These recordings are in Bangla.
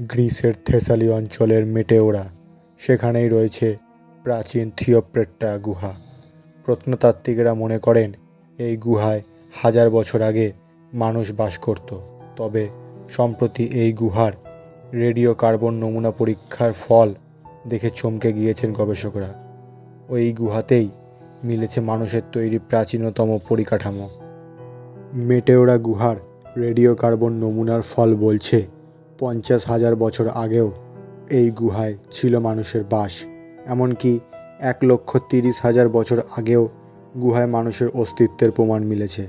গ্রিসের থেসালি অঞ্চলের মেটেওরা সেখানেই রয়েছে প্রাচীন থিওপ্রেট্টা গুহা। প্রত্নতাত্ত্বিকেরা মনে করেন, এই গুহায় হাজার বছর আগে মানুষ বাস করত। তবে সম্প্রতি এই গুহার রেডিও কার্বন নমুনা পরীক্ষার ফল দেখে চমকে গিয়েছেন গবেষকরা। ওই গুহাতেই মিলেছে মানুষের তৈরি প্রাচীনতম পরিকাঠামো। মেটেওরা গুহার রেডিও কার্বন নমুনার ফল বলছে পঞ্চাশ হাজার বছর আগেও এই গুহায় ছিল মানুষের বাস। এমনকি এক লক্ষ তিরিশ হাজার বছর আগেও গুহায় মানুষের অস্তিত্বের প্রমাণ মিলেছে।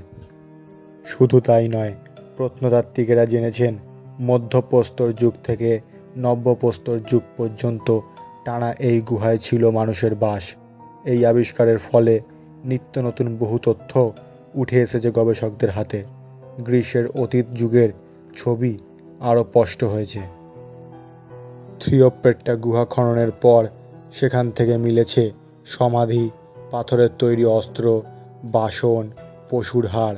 শুধু তাই নয়, প্রত্নতাত্ত্বিকেরা জেনেছেন মধ্যপ্রস্তর যুগ থেকে নব্যপ্রস্তর যুগ পর্যন্ত টানা এই গুহায় ছিল মানুষের বাস। এই আবিষ্কারের ফলে নিত্য নতুন বহু তথ্য উঠে এসেছে গবেষকদের হাতে। গ্রীষ্মের অতীত যুগের ছবি আরও স্পষ্ট হয়েছে। থ্রিওপেট্টা গুহা খননের পর সেখান থেকে মিলেছে সমাধি, পাথরের তৈরি অস্ত্র, বাসন, পশুর হাড়।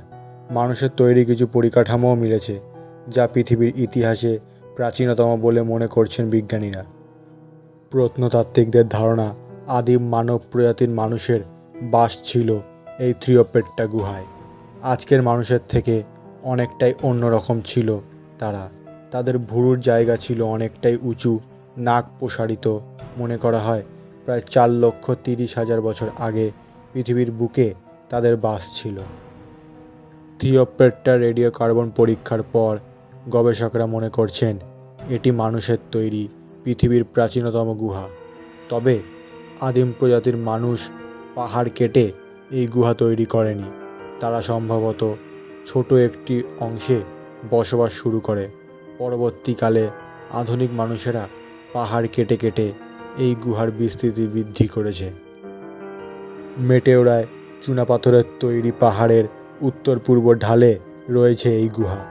মানুষের তৈরি কিছু পরিকাঠামোও মিলেছে, যা পৃথিবীর ইতিহাসে প্রাচীনতম বলে মনে করছেন বিজ্ঞানীরা। প্রত্নতাত্ত্বিকদের ধারণা আদিম মানব প্রজাতির মানুষের বাস ছিল এই থ্রিওপেট্টা গুহায়। আজকের মানুষের থেকে অনেকটাই অন্যরকম ছিল তারা। তাদের ভুরুর জায়গা ছিল অনেকটাই উঁচু, নাক প্রসারিত। মনে করা হয়, প্রায় চার লক্ষ তিরিশ হাজার বছর আগে পৃথিবীর বুকে তাদের বাস ছিল। থিওপেট্টা রেডিও কার্বন পরীক্ষার পর গবেষকরা মনে করছেন, এটি মানুষের তৈরি পৃথিবীর প্রাচীনতম গুহা। তবে আদিম প্রজাতির মানুষ পাহাড় কেটে এই গুহা তৈরি করেনি। তারা সম্ভবত ছোট একটি অংশে বসবাস শুরু করে। পরবর্তীকালে আধুনিক মানুষেরা পাহাড় কেটে কেটে এই গুহার বিস্তৃতি বৃদ্ধি করেছে। মেটেওরায় চুনাপাথরের তৈরি পাহাড়ের উত্তর পূর্ব ঢালে রয়েছে এই গুহা।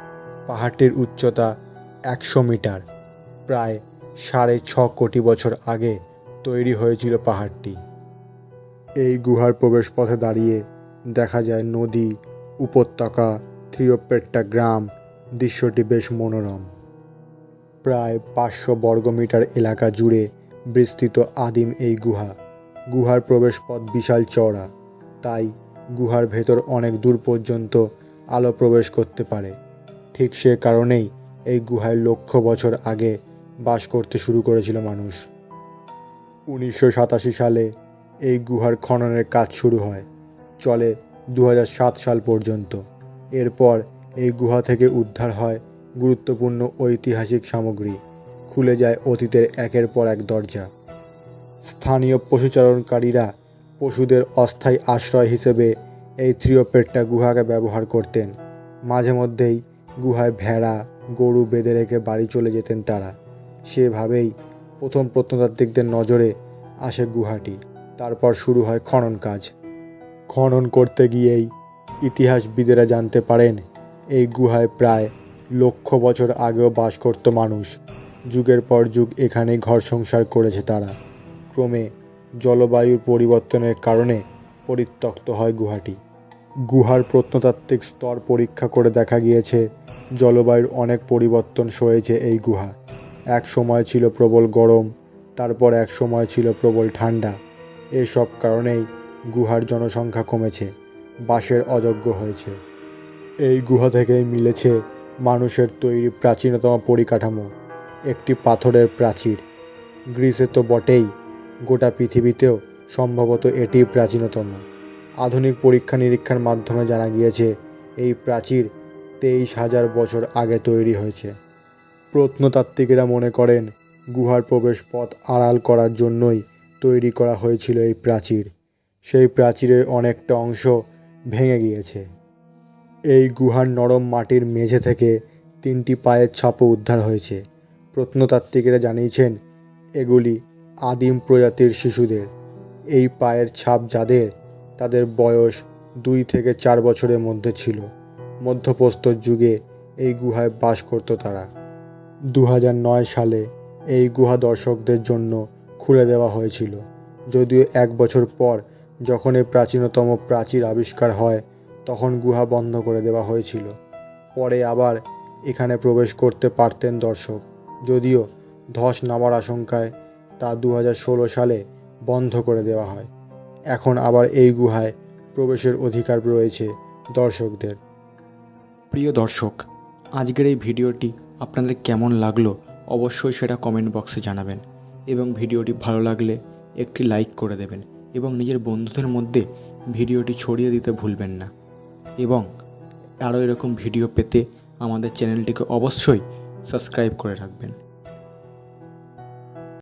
পাহাড়টির উচ্চতা একশো মিটার। প্রায় সাড়ে ছ কোটি বছর আগে তৈরি হয়েছিল পাহাড়টি। এই গুহার প্রবেশপথে দাঁড়িয়ে দেখা যায় নদী, উপত্যকা থ্রিওপেট্টা গ্রাম, দৃশ্যটি বেশ মনোরম। প্রায় পাঁচশো বর্গমিটার এলাকা জুড়ে বিস্তৃত আদিম এই গুহা। গুহার প্রবেশপথ বিশাল চওড়া। তাই গুহার ভেতর অনেক দূর পর্যন্ত আলো প্রবেশ করতে পারে। ঠিক সে কারণেই এই গুহায় লক্ষ বছর আগে বাস করতে শুরু করেছিল মানুষ। উনিশশো সাতাশি সালে এই গুহার খননের কাজ শুরু হয়। চলে দু হাজার সাত সাল পর্যন্ত। এরপর এই গুহা থেকে উদ্ধার হয় গুরুত্বপূর্ণ ঐতিহাসিক সামগ্রী খুলে যায় অতীতের একের পর এক দরজা। স্থানীয় পশুচারণকারীরা পশুদের অস্থায়ী আশ্রয় হিসেবে এই থ্রিওপেট্টা গুহাকে ব্যবহার করতেন। মাঝে মধ্যেই গুহায় ভেড়া, গরু বেঁধে রেখে বাড়ি চলে যেতেন তারা। সেভাবেই প্রথম প্রত্নতাত্ত্বিকদের নজরে আসে গুহাটি। তারপর শুরু হয় খনন কাজ। খনন করতে গিয়েই ইতিহাসবিদেরা জানতে পারেন, এই গুহায় প্রায় লক্ষ বছর আগেও বাস করত মানুষ। যুগের পর যুগ এখানেই ঘর সংসার করেছে তারা। ক্রমে জলবায়ুর পরিবর্তনের কারণে পরিত্যক্ত হয় গুহাটি। গুহার প্রত্নতাত্ত্বিক স্তর পরীক্ষা করে দেখা গিয়েছে, জলবায়ুর অনেক পরিবর্তন সয়েছে এই গুহা। এক সময় ছিল প্রবল গরম, তারপর এক সময় ছিল প্রবল ঠান্ডা। এসব কারণেই গুহার জনসংখ্যা কমেছে বাসের অযোগ্য হয়েছে। এই গুহা থেকেই মিলেছে মানুষের তৈরি প্রাচীনতম পরিকাঠামো। একটি পাথরের প্রাচীর। গ্রিসে তো বটেই, গোটা পৃথিবীতেও সম্ভবত এটি প্রাচীনতম। আধুনিক পরীক্ষা নিরীক্ষার মাধ্যমে জানা গিয়েছে, এই প্রাচীর তেইশ হাজার বছর আগে তৈরি হয়েছে। প্রত্নতাত্ত্বিকেরা মনে করেন, গুহার প্রবেশপথ আড়াল করার জন্যই তৈরি করা হয়েছিল এই প্রাচীর। সেই প্রাচীরের অনেকটা অংশ ভেঙে গিয়েছে। এই গুহার নরম মাটির মেঝে থেকে তিনটি পায়ের ছাপও উদ্ধার হয়েছে। প্রত্নতাত্ত্বিকেরা জানিয়েছেন, এগুলি আদিম প্রজাতির শিশুদের। এই পায়ের ছাপ যাদের, তাদের বয়স দুই থেকে চার বছরের মধ্যে ছিল। মধ্যপ্রস্তর যুগে এই গুহায় বাস করত তারা। দু সালে এই গুহা দর্শকদের জন্য খুলে দেওয়া হয়েছিল। যদিও এক বছর পর যখন এই প্রাচীনতম প্রাচীর আবিষ্কার হয় তখন গুহা বন্ধ করে দেওয়া হয়েছিল। পরে আবার এখানে প্রবেশ করতে পারতেন দর্শক। যদিও ধস নামার আশঙ্কায় তা দু হাজার ষোলো সালে বন্ধ করে দেওয়া হয়। এখন আবার এই গুহায় প্রবেশের অধিকার রয়েছে দর্শকদের। প্রিয় দর্শক, আজকের এই ভিডিওটি আপনাদের কেমন লাগল অবশ্যই সেটা কমেন্ট বক্সে জানাবেন এবং ভিডিওটি ভালো লাগলে একটি লাইক করে দেবেন এবং নিজের বন্ধুদের মধ্যে ভিডিওটি ছড়িয়ে দিতে ভুলবেন না। এবং আরও এরকম ভিডিও পেতে আমাদের চ্যানেলটিকে অবশ্যই সাবস্ক্রাইব করে রাখবেন।